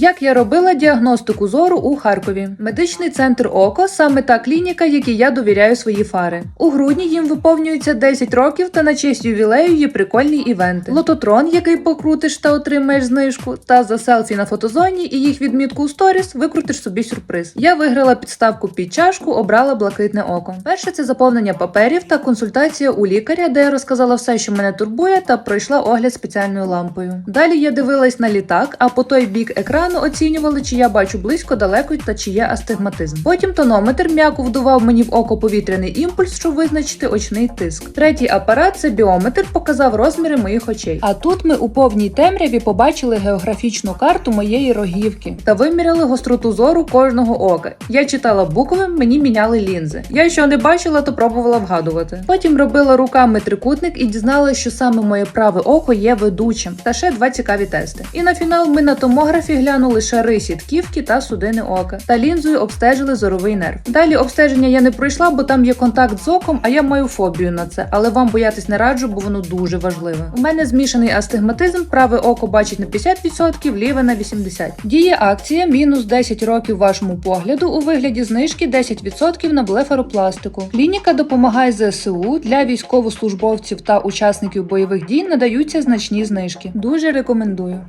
Як я робила діагностику зору у Харкові? Медичний центр Око саме та клініка, якій я довіряю свої фари. У грудні їм виповнюється 10 років, та на честь ювілею є прикольні івенти. Лототрон, який покрутиш та отримаєш знижку, та за селфі на фотозоні і їх відмітку у сторіс викрутиш собі сюрприз. Я виграла підставку під чашку, обрала блакитне око. Перше це заповнення паперів та консультація у лікаря, де я розказала все, що мене турбує, та пройшла огляд спеціальною лампою. Далі я дивилась на літак, а по той бік екрану оцінювали, чи я бачу близько, далеко та чи є астигматизм. Потім тонометр м'яко вдував мені в око повітряний імпульс, щоб визначити очний тиск. Третій апарат це біометр, показав розміри моїх очей. А тут ми у повній темряві побачили географічну карту моєї рогівки та виміряли гостроту зору кожного ока. Я читала букви, мені міняли лінзи. Я що не бачила, то пробувала вгадувати. Потім робила руками трикутник і дізналася, що саме моє праве око є ведучим, та ще два цікаві тести. І на фінал ми на томографі глянули шари сітківки та судини ока. Та лінзою обстежили зоровий нерв. Далі обстеження я не пройшла, бо там є контакт з оком, а я маю фобію на це. Але вам боятись не раджу, бо воно дуже важливе. У мене змішаний астигматизм, праве око бачить на 50%, ліве на 80%. Діє акція мінус 10 років вашому погляду у вигляді знижки 10% на блефаропластику. Клініка допомагає ЗСУ для військовослужбовців та учасників бойових дій надаються значні знижки. Дуже рекомендую.